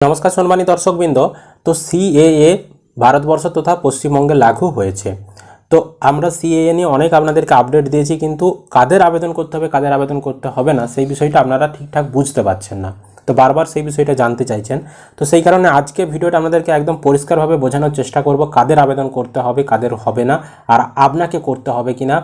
নমস্কার সম্মানী দর্শকবৃন্দ। তো সিএএ ভারতবর্ষ তথা পশ্চিমবঙ্গে লাগু হয়েছে। তো আমরা সিএএ নিয়ে অনেক আপনাদেরকে আপডেট দিয়েছি, কিন্তু কাদের আবেদন করতে হবে, কাদের আবেদন করতে হবে না, সেই বিষয়টা আপনারা ঠিকঠাক বুঝতে পারছেন না। তো বারবার সেই বিষয়টা জানতে চাইছেন। তো সেই কারণে আজকে ভিডিওটা আপনাদেরকে একদম পরিষ্কারভাবে বোঝানোর চেষ্টা করব, কাদের আবেদন করতে হবে, কাদের হবে না, আর আপনাকে করতে হবে কি না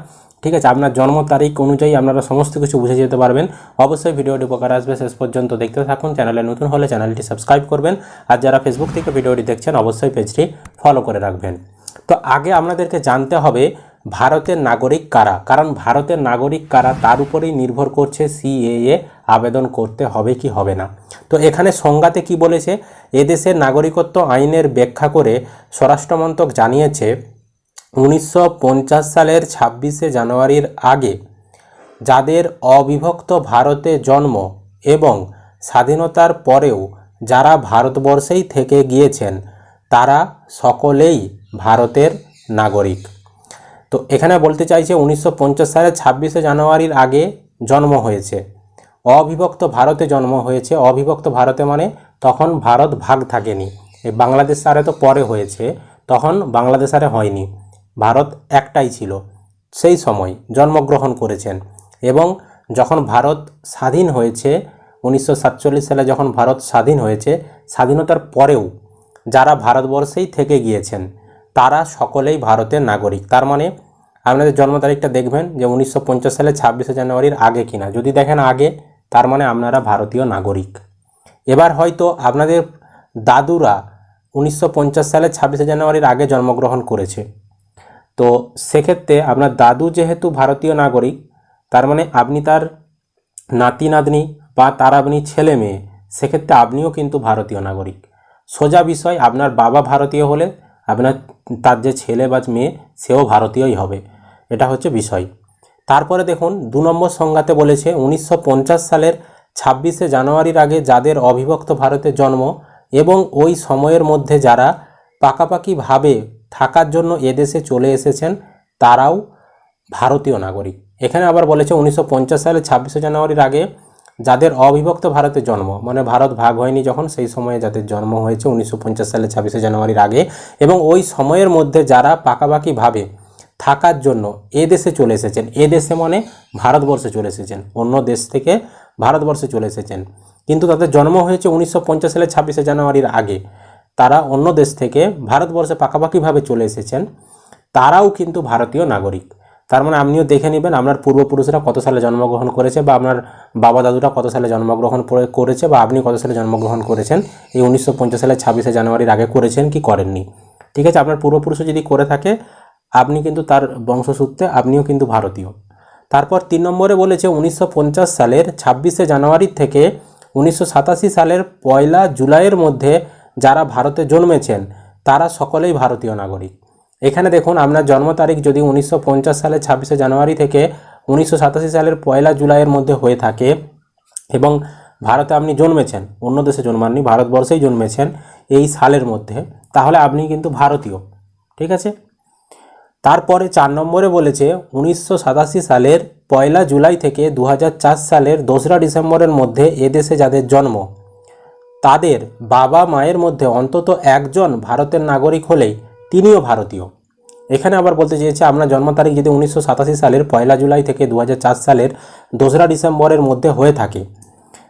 ঠিক আছে? আপনার জন্ম তারিখ অনুযায়ী আপনারা সমস্ত কিছু বুঝে যেতে পারবেন। অবশ্যই ভিডিওটি উপকার আসবে, শেষ পর্যন্ত দেখতে থাকুন। চ্যানেলে নতুন হলে চ্যানেলটি সাবস্ক্রাইব করবেন। আর যারা ফেসবুক থেকে ভিডিওটি দেখছেন, অবশ্যই পেজটি ফলো করে রাখবেন। তো আগে আপনাদেরকে জানতে হবে, ভারতের নাগরিক কারা? কারণ ভারতের নাগরিক কারা, তার উপরেই নির্ভর করছে সিএএ আবেদন করতে হবে কি হবে না। তো এখানে সংজ্ঞাতে কি বলেছে? এদেশের নাগরিকত্ব আইনের ব্যাখ্যা করে স্বরাষ্ট্রমন্ত্রক জানিয়েছে উনিশশো পঞ্চাশ সালের ছাব্বিশে জানুয়ারির আগে যাদের অবিভক্ত ভারতে জন্ম এবং স্বাধীনতার পরেও যারা ভারতবর্ষেই থেকে গিয়েছেন, তারা সকলেই ভারতের নাগরিক। তো এখানে বলতে চাইছে উনিশশো পঞ্চাশ সালের ছাব্বিশে জানুয়ারির আগে জন্ম হয়েছে। অবিভক্ত ভারতে জন্ম হয়েছে। অবিভক্ত ভারতে মানে তখন ভারত ভাগ থাকেনি। বাংলাদেশ আরে তো পরে হয়েছে, তখন বাংলাদেশ আরে হয়নি। ভারত একটাই ছিল। সেই সময় জন্মগ্রহণ করেছেন এবং যখন ভারত স্বাধীন হয়েছে, উনিশশো সাতচল্লিশ সালে যখন ভারত স্বাধীন হয়েছে, স্বাধীনতার পরেও যারা ভারতবর্ষেই থেকে গিয়েছেন, তারা সকলেই ভারতের নাগরিক। তার মানে আপনাদের জন্ম তারিখটা দেখবেন যে উনিশশো পঞ্চাশ সালে ছাব্বিশে জানুয়ারির আগে কিনা। যদি দেখেন আগে, তার মানে আপনারা ভারতীয় নাগরিক। এবার হয়তো আপনাদের দাদুরা উনিশশো পঞ্চাশ সালে ছাব্বিশে জানুয়ারির আগে জন্মগ্রহণ করেছে। তো সেক্ষেত্রে আপনার দাদু যেহেতু ভারতীয় নাগরিক, তার মানে আপনি তার নাতি, নাতনি বা তার আপনি ছেলে মেয়ে, সেক্ষেত্রে আপনিও কিন্তু ভারতীয় নাগরিক। সোজা বিষয়, আপনার বাবা ভারতীয় হলে আপনার তার যে ছেলে বা মেয়ে, সেও ভারতীয়ই হবে। এটা হচ্ছে বিষয়। তারপরে দেখুন, দু নম্বর সংজ্ঞাতে বলেছে, উনিশশো পঞ্চাশ সালের ছাব্বিশে জানুয়ারির আগে যাদের অবিভক্ত ভারতে জন্ম এবং ওই সময়ের মধ্যে যারা পাকাপাকিভাবে থাকার জন্য এদেশে চলে এসেছেন তারাও ভারতীয় নাগরিক। এখানে আবার বলেছে উনিশশো পঞ্চাশ সালে ছাব্বিশে জানুয়ারির আগে যাদের অবিভক্ত ভারতে জন্ম মানে ভারত ভাগ হয়নি যখন, সেই সময়ে যাদের জন্ম হয়েছে উনিশশো পঞ্চাশ সালে ছাব্বিশে জানুয়ারির আগে এবং ওই সময়ের মধ্যে যারা পাকাপাকিভাবে থাকার জন্য এ দেশে চলে এসেছেন, এ দেশে মানে ভারতবর্ষে চলে এসেছেন, অন্য দেশ থেকে ভারতবর্ষে চলে এসেছেন। কিন্তু তাদের জন্ম হয়েছে উনিশশো পঞ্চাশ সালে ছাব্বিশে জানুয়ারির আগে। তারা অন্য দেশ থেকে ভারতবর্ষে পাকাপাকিভাবে চলে এসেছেন, তারাও কিন্তু ভারতীয় নাগরিক। তার মানে আপনিও দেখে নেবেন আপনার পূর্বপুরুষরা কত সালে জন্মগ্রহণ করেছে বা আপনার বাবা দাদুরা কত সালে জন্মগ্রহণ করে- করেছে বা আপনি কত সালে জন্মগ্রহণ করেছেন, এই উনিশশো পঞ্চাশ সালে ছাব্বিশে জানুয়ারির আগে করেছেন কি করেননি। ঠিক আছে, আপনার পূর্বপুরুষ যদি করে থাকে, আপনি কিন্তু তার বংশসূত্রে আপনিও কিন্তু ভারতীয়। তারপর তিন নম্বরে বলেছে, উনিশশো পঞ্চাশ সালের ছাব্বিশে জানুয়ারি থেকে উনিশশো সাতাশি সালের পয়লা জুলাইয়ের মধ্যে যারা ভারতে জন্মেছেন, তারা সকলেই ভারতীয় নাগরিক। এখানে দেখুন আপনার জন্ম তারিখ যদি উনিশশো সালের ছাব্বিশে জানুয়ারি থেকে উনিশশো সাতাশি সালের পয়লা জুলাইয়ের মধ্যে হয়ে থাকে এবং ভারতে আপনি জন্মেছেন, অন্য দেশে জন্মাননি, ভারতবর্ষেই জন্মেছেন এই সালের মধ্যে, তাহলে আপনি কিন্তু ভারতীয়, ঠিক আছে? তারপরে চার নম্বরে বলেছে, উনিশশো সাতাশি সালের পয়লা জুলাই থেকে দু হাজার চার সালের দোসরা ডিসেম্বরের মধ্যে এদেশে যাদের জন্ম তাদের বাবা মায়ের মধ্যে অন্তত একজন ভারতের নাগরিক হলেই তিনিও ভারতীয়। এখানে আবার বলতে চেয়েছে আপনার জন্ম তারিখ যদি উনিশশো সাতাশি সালের পয়লা জুলাই থেকে দু হাজার চার সালের দোসরা ডিসেম্বরের মধ্যে হয়ে থাকে।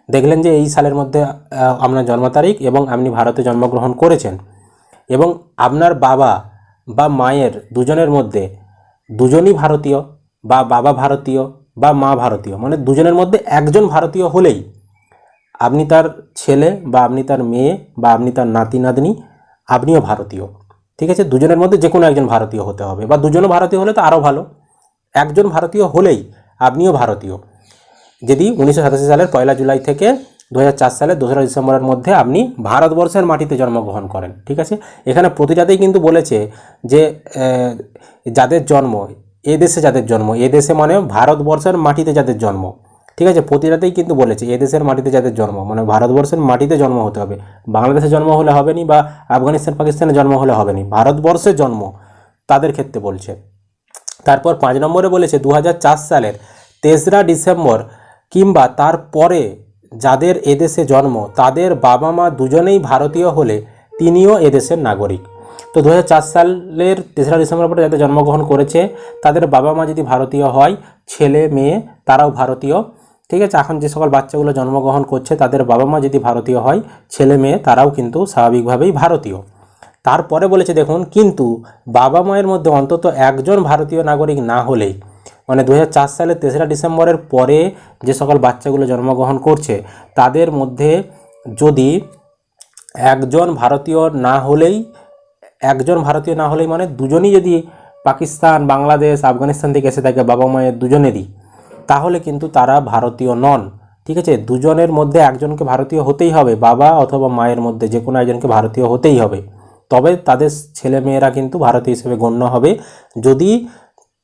দেখলেন যে এই সালের মধ্যে আপনার জন্ম তারিখ এবং আপনি ভারতে জন্মগ্রহণ করেছেন। এবং আপনার বাবা বা মায়ের দুজনের মধ্যে দুজনই ভারতীয় বা বাবা ভারতীয় বা মা ভারতীয় মানে দুজনের মধ্যে একজন ভারতীয় হলেই আপনি তার ছেলে বা আপনি তার মেয়ে বা আপনি তার নাতি, নাতনি, আপনিও ভারতীয়। ঠিক আছে? দুজনের মধ্যে যে কোনো একজন ভারতীয় হতে হবে বা দুজনও ভারতীয় হলে তো আরও ভালো। একজন ভারতীয় হলেই আপনিও ভারতীয়। যদি উনিশশো সাতাশি সালের পয়লা জুলাই থেকে দু সালের দোসরা ডিসেম্বরের মধ্যে আপনি ভারতবর্ষের মাটিতে জন্মগ্রহণ করেন, ঠিক আছে? এখানে প্রতিটাতেই কিন্তু বলেছে যে যাদের জন্ম, এ দেশে যাদের জন্ম, এ দেশে মানে ভারতবর্ষের মাটিতে যাদের জন্ম। ঠিক আছে প্রতিটাতেই কিন্তু বলেছে এদেশের মাটিতে যাদের জন্ম মানে ভারতবর্ষের মাটিতে জন্ম হতে হবে। বাংলাদেশে জন্ম হলে হবে নি বা আফগানিস্তান, পাকিস্তানে জন্ম হলে হবে নি, ভারতবর্ষে জন্ম তাদের ক্ষেত্রে বলছে। তারপর পাঁচ নম্বরে বলেছে দু হাজার চার সালের তেসরা ডিসেম্বর কিংবা তার পরে যাদের এদেশে জন্ম, তাদের বাবা মা দুজনেই ভারতীয় হলে তিনিও এদেশের নাগরিক। তো দু হাজার চার সালের তেসরা ডিসেম্বর পরে যাদের জন্মগ্রহণ করেছে, তাদের বাবা মা যদি ভারতীয় হয়, ছেলে, মেয়ে, তারাও ভারতীয়। ঠিক আছে? এখন যে সকল বাচ্চাগুলো জন্মগ্রহণ করছে, তাদের বাবা মা যদি ভারতীয় হয়, ছেলে মেয়ে, তারাও কিন্তু স্বাভাবিকভাবেই ভারতীয়। তারপরে বলেছে, দেখুন, কিন্তু বাবা মায়ের মধ্যে অন্তত একজন ভারতীয় নাগরিক না হলেই মানে দু হাজার চার সালের তেসরা ডিসেম্বরের পরে যে সকল বাচ্চাগুলো জন্মগ্রহণ করছে, তাদের মধ্যে যদি একজন ভারতীয় না হলেই, একজন ভারতীয় না হলেই মানে দুজনই যদি পাকিস্তান, বাংলাদেশ, আফগানিস্তান থেকে এসে থাকে বাবা মায়ের দুজনেরই তাহলে কিন্তু তারা ভারতীয় নন। ঠিক আছে? দুজনের মধ্যে একজনকে ভারতীয় হতেই হবে, বাবা অথবা মায়ের মধ্যে, যে কোনো একজনকে ভারতীয় হতেই হবে। তবে তাদের ছেলে মেয়েরা কিন্তু ভারতীয় হিসেবে গণ্য হবে। যদি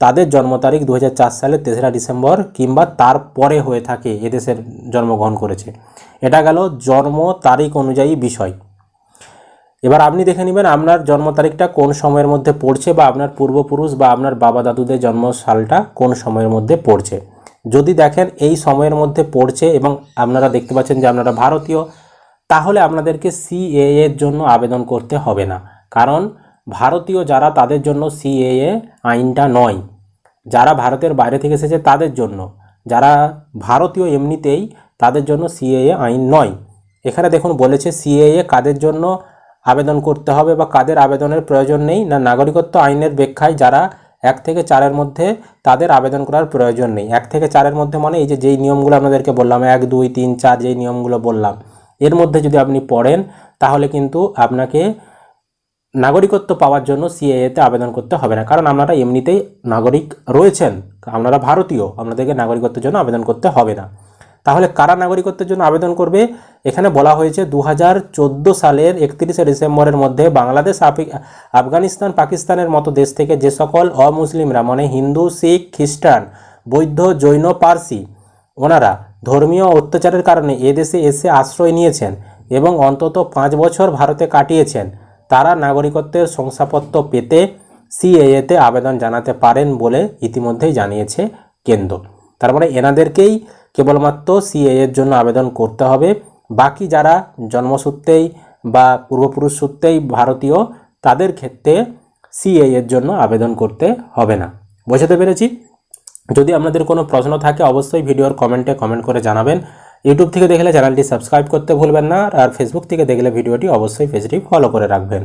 তাদের জন্ম তারিখ দু সালের তেসরা ডিসেম্বর কিংবা তার পরে হয়ে থাকে, এদেশের জন্মগ্রহণ করেছে। এটা গেল জন্ম তারিখ অনুযায়ী বিষয়। এবার আপনি দেখে নেবেন আপনার জন্ম তারিখটা কোন সময়ের মধ্যে পড়ছে বা আপনার পূর্বপুরুষ বা আপনার বাবা দাদুদের জন্ম সালটা কোন সময়ের মধ্যে পড়ছে। যদি দেখেন এই সময়ের মধ্যে পড়ছে এবং আপনারা দেখতে পাচ্ছেন যে আপনারা ভারতীয়, তাহলে আপনাদেরকে সিএ এর জন্য আবেদন করতে হবে না। কারণ ভারতীয় যারা তাদের জন্য সিএএ আইনটা নয়। যারা ভারতের বাইরে থেকে এসেছে তাদের জন্য। যারা ভারতীয় এমনিতেই তাদের জন্য সিএএ আইন নয়। এখানে দেখুন বলেছে সিএএ কাদের জন্য আবেদন করতে হবে বা কাদের আবেদনের প্রয়োজন নেই, না নাগরিকত্ব আইনের ব্যাখ্যায় যারা এক থেকে চারের মধ্যে তাদের আবেদন করার প্রয়োজন নেই। এক থেকে চারের মধ্যে মানে এই যে, যেই নিয়মগুলো আপনাদেরকে বললাম, এক, দুই, তিন, চার, যেই নিয়মগুলো বললাম, এর মধ্যে যদি আপনি পড়েন, তাহলে কিন্তু আপনাকে নাগরিকত্ব পাওয়ার জন্য সিএএতে আবেদন করতে হবে না। কারণ আপনারা এমনিতেই নাগরিক রয়েছেন, আপনারা ভারতীয়, আপনাদেরকে নাগরিকত্বের জন্য আবেদন করতে হবে না। তাহলে কারা নাগরিকত্বের জন্য আবেদন করবে? এখানে বলা হয়েছে দু হাজার চোদ্দ সালের একত্রিশে ডিসেম্বরের মধ্যে বাংলাদেশ, আফি- আফগানিস্তান, পাকিস্তানের মতো দেশ থেকে যে সকল অমুসলিমরা মানে হিন্দু, শিখ, খ্রিস্টান, বৌদ্ধ, জৈন, পার্সি, ওনারা ধর্মীয় অত্যাচারের কারণে এদেশে এসে আশ্রয় নিয়েছেন এবং অন্তত পাঁচ বছর ভারতে কাটিয়েছেন, তারা নাগরিকত্বের শংসাপত্র পেতে সিএএতে আবেদন জানাতে পারেন বলে ইতিমধ্যেই জানিয়েছে কেন্দ্র। তার মানে এনাদেরকেই কেবলমাত্র সিএ এর জন্য আবেদন করতে হবে। বাকি যারা জন্মসূত্রেই বা পূর্বপুরুষ সূত্রেই ভারতীয়, তাদের ক্ষেত্রে সিএ এর জন্য আবেদন করতে হবে না। বোঝাতে পেরেছি? যদি আপনাদের কোনো প্রশ্ন থাকে, অবশ্যই ভিডিওর কমেন্টে কমেন্ট করে জানাবেন। ইউটিউব থেকে দেখলে চ্যানেলটি সাবস্ক্রাইব করতে ভুলবেন না, আর ফেসবুক থেকে দেখলে ভিডিওটি অবশ্যই পেজটি ফলো করে রাখবেন।